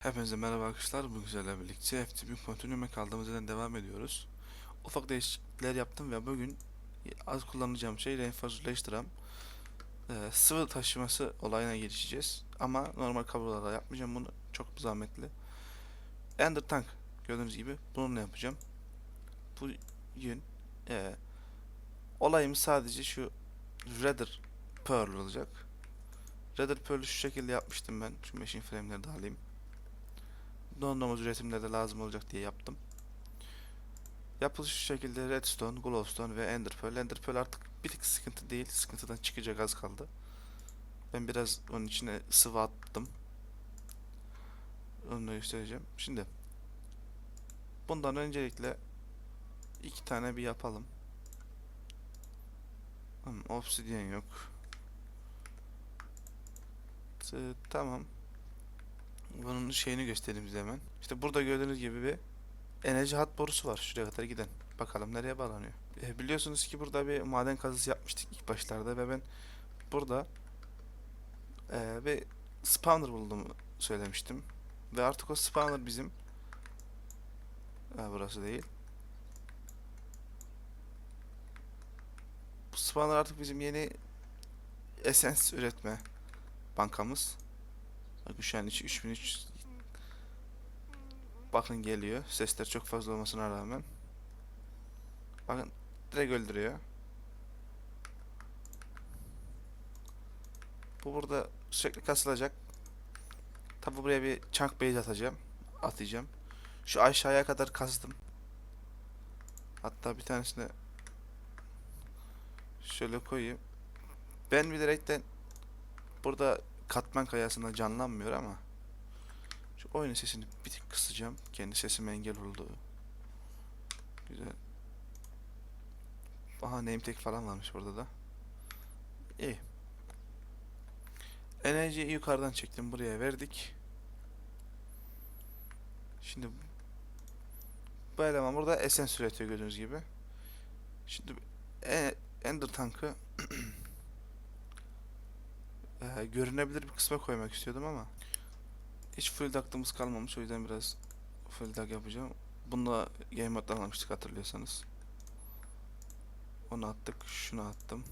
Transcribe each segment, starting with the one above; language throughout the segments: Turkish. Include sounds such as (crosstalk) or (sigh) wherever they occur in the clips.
Hepinize merhaba arkadaşlar. Bu güzelle birlikte FTP Continuum'a kaldığımız yerden devam ediyoruz. Ufak değişiklikler yaptım ve bugün az kullanacağım şey Reinforced RAM ee, sıvı taşıması olayına girişeceğiz. Ama normal kablolarla yapmayacağım bunu. Çok zahmetli. Ender Tank gördüğünüz gibi bununla yapacağım. Bugün ee, olayımız sadece şu Redder Pearl olacak. Redder Pearl'ü şu şekilde yapmıştım ben. Şu machine frame'leri de alayım dondurmaz üretimlerde lazım olacak diye yaptım. Yapılışı şu şekilde Redstone, Glowstone ve Ender Pearl. Ender Pearl artık bir tık sıkıntı değil. Sıkıntıdan çıkacak az kaldı. Ben biraz onun içine sıvı attım. Onu da göstereceğim. Şimdi bundan öncelikle iki tane bir yapalım. Hmm, obsidian yok. Tamam. Bunun şeyini göstereyim size hemen. İşte burada gördüğünüz gibi bir enerji hat borusu var şuraya kadar giden. Bakalım nereye bağlanıyor. E, biliyorsunuz ki burada bir maden kazısı yapmıştık ilk başlarda ve ben burada e, bir spawner buldum söylemiştim. Ve artık o spawner bizim ha, burası değil. Bu spawner artık bizim yeni essence üretme bankamız. An içi 3300 Bakın geliyor. Sesler çok fazla olmasına rağmen. Bakın direkt öldürüyor. Bu burada sürekli kasılacak. Tabi buraya bir chunk base atacağım. Atacağım. Şu aşağıya kadar kazdım. Hatta bir tanesini şöyle koyayım. Ben bilerekten burada katman kayasında canlanmıyor ama şu oyunun sesini bir tık kısacağım. Kendi sesime engel oldu. Güzel. Aha name tag falan varmış burada da. İyi. Enerjiyi yukarıdan çektim. Buraya verdik. Şimdi bu eleman burada essence üretiyor gördüğünüz gibi. Şimdi e- Ender Tank'ı (clears throat) e, görünebilir bir kısma koymak istiyordum ama hiç full duct'ımız kalmamış o yüzden biraz full duct yapacağım. Bunu game moddan almıştık hatırlıyorsanız. Onu attık, şunu attım.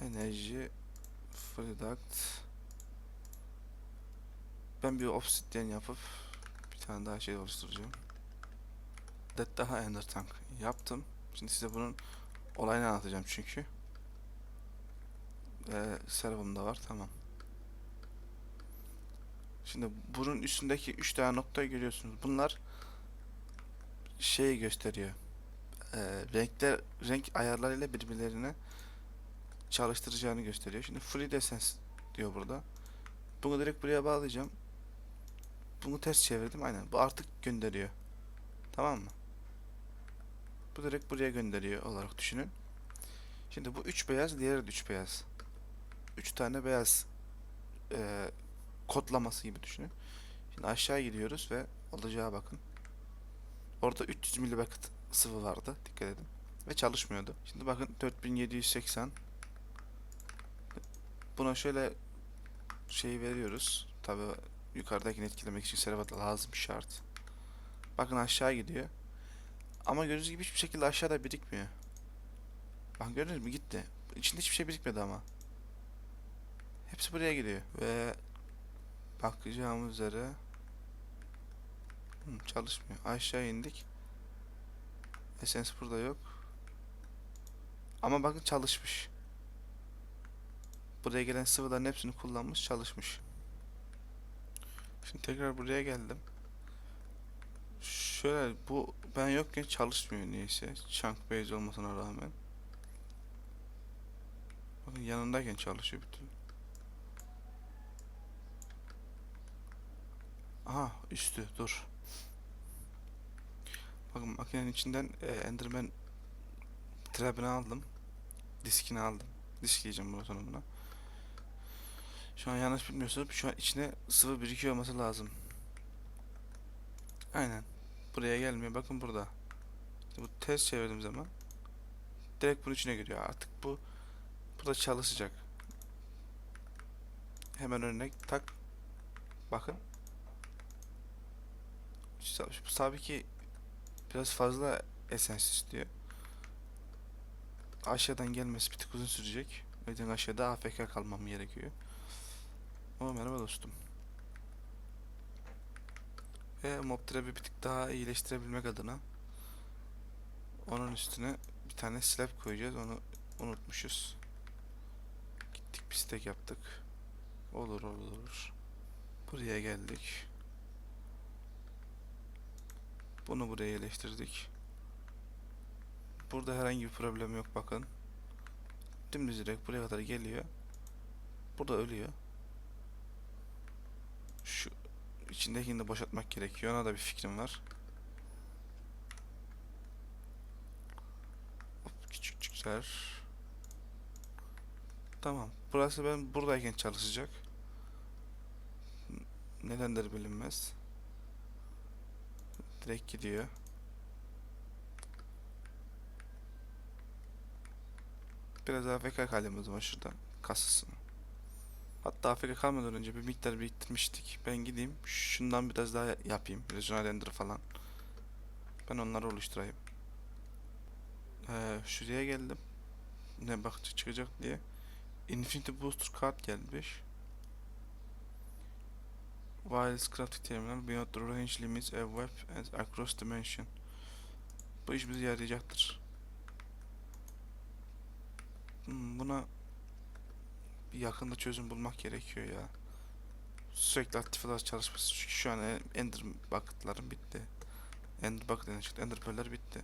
Enerji full duct. Ben bir obsidian yapıp bir tane daha şey oluşturacağım. Dead daha ender tank yaptım. Şimdi size bunun olayını anlatacağım çünkü. Ee, server'ımda var tamam. Şimdi bunun üstündeki 3 tane noktayı görüyorsunuz. Bunlar şeyi gösteriyor. Ee, renkler renk ayarlarıyla birbirlerine çalıştıracağını gösteriyor. Şimdi free essence diyor burada. Bunu direkt buraya bağlayacağım. Bunu ters çevirdim. Aynen. Bu artık gönderiyor. Tamam mı? Bu direkt buraya gönderiyor olarak düşünün. Şimdi bu 3 beyaz, diğeri de 3 beyaz. 3 tane beyaz e, kodlaması gibi düşünün. Şimdi aşağı gidiyoruz ve olacağı bakın. Orada 300 milibaket sıvı vardı. Dikkat edin. Ve çalışmıyordu. Şimdi bakın 4780 Buna şöyle şey veriyoruz. Tabi yukarıdakini etkilemek için servat lazım şart. Bakın aşağı gidiyor. Ama gördüğünüz gibi hiçbir şekilde aşağıda birikmiyor. Bakın gördünüz mü gitti. İçinde hiçbir şey birikmedi ama. Hepsi buraya gidiyor. Ve bakacağımız üzere Hı, çalışmıyor. Aşağı indik. Essence burada yok. Ama bakın çalışmış. Buraya gelen sıvıların hepsini kullanmış, çalışmış. Şimdi tekrar buraya geldim. Şöyle bu ben yokken çalışmıyor niyeyse. Chunk base olmasına rağmen. Bakın yanındayken çalışıyor bütün. Aha üstü dur. Bakın makinenin içinden e, Enderman trap'ini aldım. Diskini aldım. Disk diyeceğim bundan sonra. Şu an yanlış bilmiyorsunuz. Şu an içine sıvı birikiyor olması lazım. Aynen. Buraya gelmiyor. Bakın burada. Bu ters çevirdiğim zaman direkt bunun içine giriyor. Artık bu burada çalışacak. Hemen örnek tak. Bakın. Bu tabii ki biraz fazla esens istiyor. Aşağıdan gelmesi bir tık uzun sürecek. O yüzden aşağıda AFK kalmam gerekiyor. Ama merhaba dostum. Ve mob trap'i bir tık daha iyileştirebilmek adına onun üstüne bir tane slab koyacağız. Onu unutmuşuz. Gittik bir stack yaptık. Olur olur olur. Buraya geldik. Bunu buraya yerleştirdik. Burada herhangi bir problem yok bakın. Dümdüz direkt buraya kadar geliyor. Burada ölüyor. Şu içindekini de boşaltmak gerekiyor. Ona da bir fikrim var. Hop, küçük küçükler. Tamam. Burası ben buradayken çalışacak. Nedendir bilinmez. Direkt gidiyor. Biraz AFK kaldım o şuradan kasasını. Hatta AFK kalmadan önce bir miktar biriktirmiştik. Ben gideyim şundan biraz daha yapayım. Regional render falan. Ben onları oluşturayım. Ee, şuraya geldim. Ne bak çıkacak diye. Infinity Booster Card gelmiş. Wireless Crafting Terminal beyond the range limits a web and across dimension. Bu iş bize yarayacaktır. Hmm, buna bir yakında çözüm bulmak gerekiyor ya. Sürekli aktif olarak çalışması. Çünkü şu an Ender bucket'larım bitti. Ender bucket çıktı. Ender pearl'ler bitti.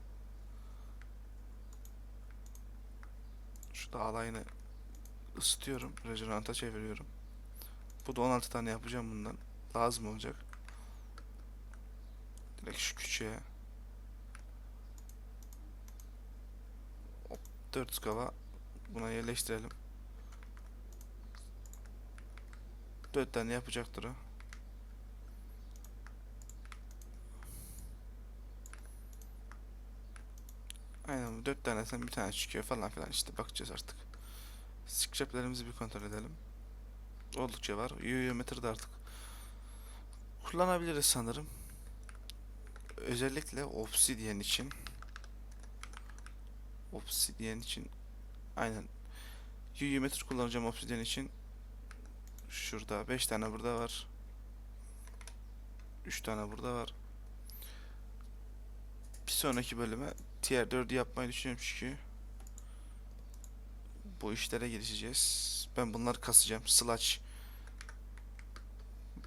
Şu da alayını ısıtıyorum. Regenant'a çeviriyorum. Bu da 16 tane yapacağım bundan. Lazım olacak. Direkt şu küçüğe. Hop 4 skala buna yerleştirelim. 4 tane yapacaktır o. Aynen 4 tanesinden bir tane çıkıyor falan filan işte bakacağız artık. Scraplerimizi bir kontrol edelim. Oldukça var. Geometre de artık kullanabiliriz sanırım. Özellikle Obsidian için. Obsidian için aynen. Geometri kullanacağım Obsidian için. Şurada 5 tane burada var. 3 tane burada var. Bir sonraki bölüme tier 4'ü yapmayı düşünüyorum çünkü bu işlere girişeceğiz. Ben bunları kasacağım. Slash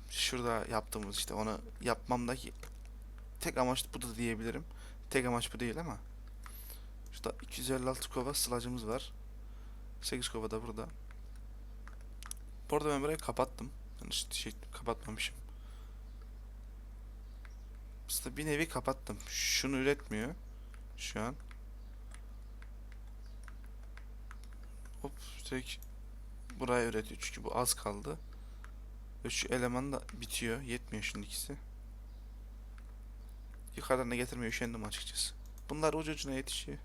şurada yaptığımız işte onu yapmamdaki tek amaç bu da diyebilirim. Tek amaç bu değil ama şurada 256 kova slacımız var. 8 kova da burada. Bu arada ben burayı kapattım. Yanlış şey kapatmamışım. Aslında bir nevi kapattım. Şunu üretmiyor. Şu an. Hop direkt buraya üretiyor. Çünkü bu az kaldı. Ve şu eleman da bitiyor. Yetmiyor şimdi ikisi. Yukarıdan da getirmeye üşendim açıkçası. Bunlar ucu ucuna yetişiyor.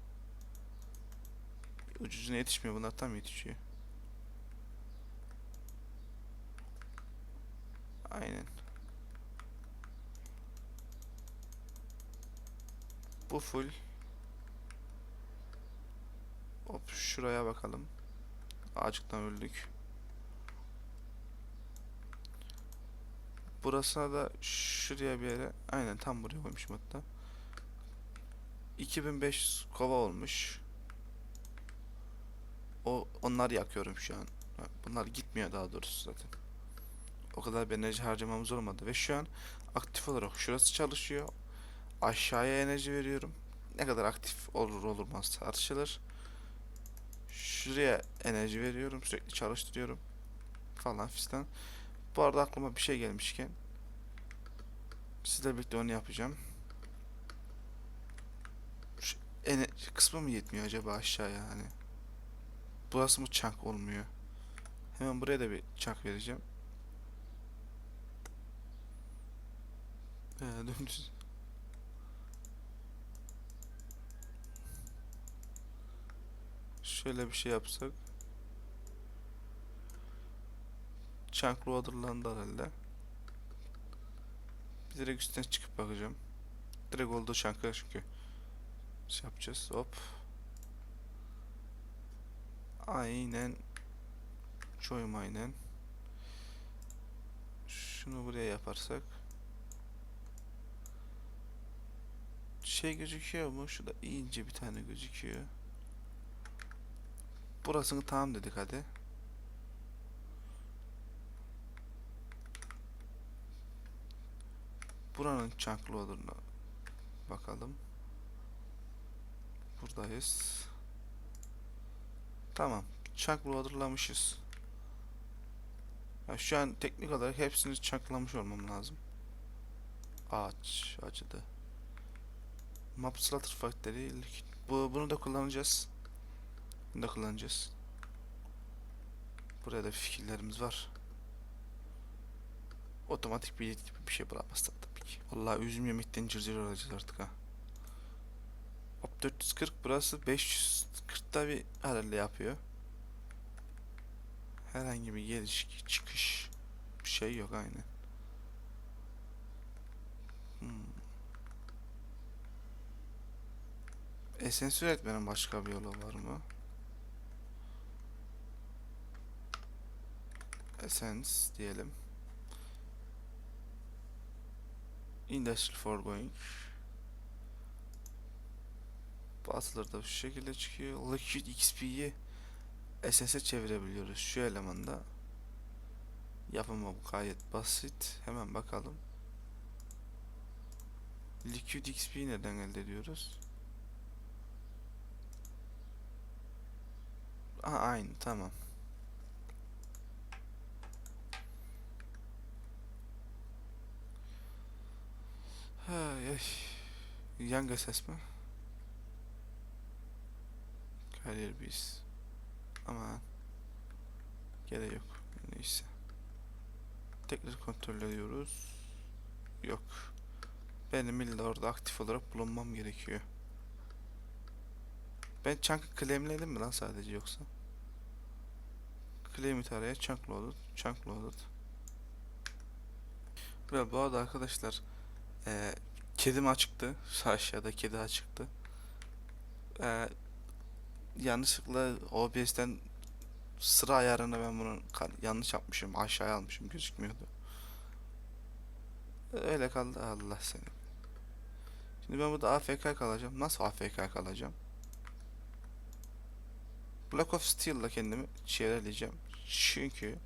Ucu ucuna yetişmiyor. Bunlar tam yetişiyor. Aynen. Bu full. Hop şuraya bakalım. Açıktan öldük. Burasına da şuraya bir yere aynen tam buraya koymuşum hatta. 2500 kova olmuş. O onlar yakıyorum şu an. Bunlar gitmiyor daha doğrusu zaten. O kadar bir enerji harcamamız olmadı ve şu an aktif olarak şurası çalışıyor. Aşağıya enerji veriyorum. Ne kadar aktif olur olmaz tartışılır. Şuraya enerji veriyorum. Sürekli çalıştırıyorum. Falan fistan. Bu arada aklıma bir şey gelmişken sizle birlikte onu yapacağım. Şu enerji kısmı mı yetmiyor acaba aşağıya hani? Burası mı çank olmuyor? Hemen buraya da bir çank vereceğim. Ee, (laughs) dümdüz. Şöyle bir şey yapsak. Chunk loader'landı herhalde. Bir direkt üstten çıkıp bakacağım. Direkt oldu şanka çünkü. Şey yapacağız. Hop. Aynen. Çoyum aynen. Şunu buraya yaparsak. Şey gözüküyor mu? Şurada ince bir tane gözüküyor. Burasını tamam dedik hadi. Buranın chunk loader'ına bakalım. Buradayız. Tamam. Chunk loader'lamışız. Ya şu an teknik olarak hepsini chunklamış olmam lazım. Ağaç acıdı. Map Slaughter Factory. Bu, bunu da kullanacağız. Bunu da kullanacağız. Buraya da fikirlerimiz var. Otomatik bir bir şey bulamazsak ki. Vallahi üzüm yemekten cırcır olacağız artık ha. Hop 440 burası 540'da bir herhalde yapıyor. Herhangi bir geliş çıkış bir şey yok aynen. Hmm. Esens üretmenin başka bir yolu var mı? Essence diyelim. Industrial foregoing. Bazıları da şu şekilde çıkıyor. Liquid XP'yi SS'e çevirebiliyoruz şu elemanda. Yapımı gayet basit. Hemen bakalım. Liquid XP'yi nereden elde ediyoruz? Aha, aynı tamam. Ay. Young assessment. Career biz. Ama gerek yok. Neyse. Tekrar kontrol ediyoruz. Yok. Benim illa orada aktif olarak bulunmam gerekiyor. Ben chunk claimledim mi lan sadece yoksa? Claim it araya chunk loaded, chunk loaded. Ve bu arada arkadaşlar eee kedim açıktı. Şu aşağıda kedi açıktı. Eee yanlışlıkla OBS'ten sıra ayarını ben bunu yanlış yapmışım. Aşağıya almışım gözükmüyordu. Öyle kaldı. Allah seni. Şimdi ben burada AFK kalacağım. Nasıl AFK kalacağım? Block of Steel'la kendimi çevreleyeceğim. Çünkü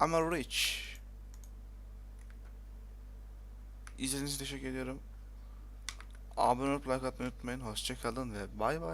I'm a rich. İzlediğiniz için teşekkür ediyorum. Abone olup like atmayı unutmayın. Hoşçakalın ve bay bay.